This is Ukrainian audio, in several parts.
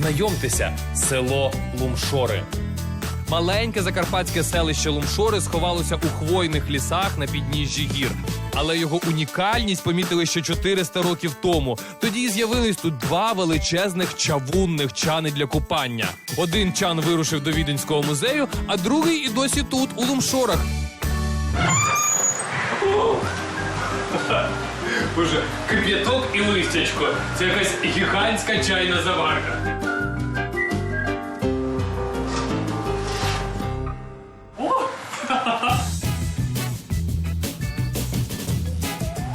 Знайомтеся, село Лумшори. Маленьке закарпатське селище Лумшори сховалося у хвойних лісах на підніжжі гір. Але його унікальність помітили ще 400 років тому. Тоді з'явились тут два величезних чавунних чани для купання. Один чан вирушив до Віденського музею, а другий і досі тут, у Лумшорах. Боже, кип'яток і листячко. Це якась гігантська чайна заварка.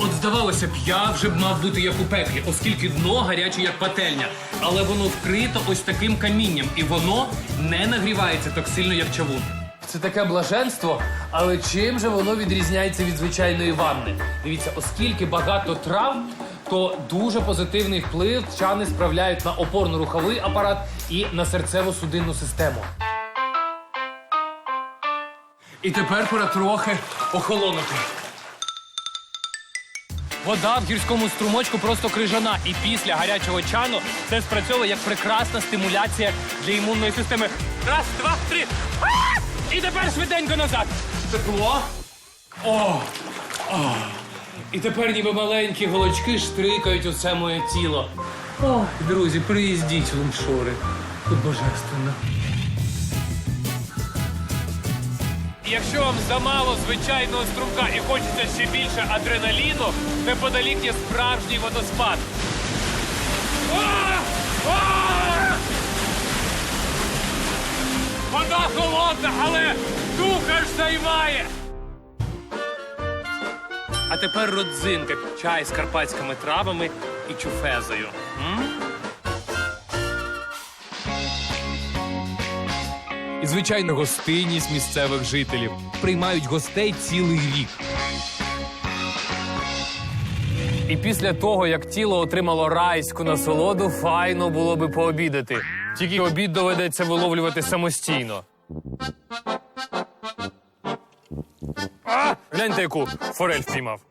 От здавалося б, я вже б мав бути як у пеклі, оскільки дно гаряче, як пательня. Але воно вкрито ось таким камінням, і воно не нагрівається так сильно, як чавун. Це таке блаженство, але чим же воно відрізняється від звичайної ванни? Дивіться, оскільки багато трав, то дуже позитивний вплив чани справляють на опорно-руховий апарат і на серцево-судинну систему. І тепер пора трохи охолонути. Вода в гірському струмочку просто крижана, і після гарячого чану це спрацьовує як прекрасна стимуляція для імунної системи. Раз, два, три. І тепер швиденько назад. Тепло. О! О! І тепер ніби маленькі голочки штрикають усе моє тіло. О, друзі, приїздіть в Лумшори. Тут божественно. Якщо вам замало звичайного струмка і хочеться ще більше адреналіну, неподалік є справжній водоспад. Вода холодна, але духа ж займає. А тепер родзинка, чай з карпатськими травами і чуфезою. М? Звичайно, гостинність місцевих жителів. Приймають гостей цілий рік. І після того, як тіло отримало райську насолоду, файно було би пообідати. Тільки обід доведеться виловлювати самостійно. А! Гляньте, яку форель впіймав.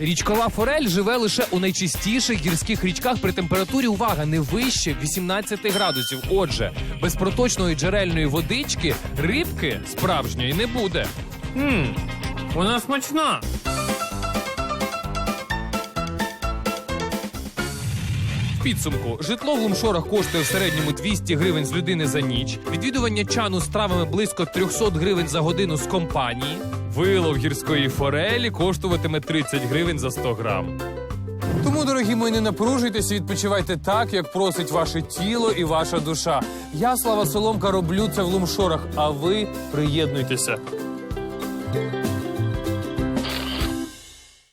Річкова форель живе лише у найчистіших гірських річках при температурі, увага, не вище 18 градусів. Отже, без проточної джерельної водички рибки справжньої не буде. Хм, вона смачна. В підсумку житло в Лумшорах коштує в середньому 200 гривень з людини за ніч. Відвідування чану з травами близько 300 гривень за годину з компанії. Вилов гірської форелі коштуватиме 30 гривень за 100 грам. Тому, дорогі мої, не напружуйтесь і відпочивайте так, як просить ваше тіло і ваша душа. Я, Слава Соломка, роблю це в Лумшорах, а ви приєднуйтеся.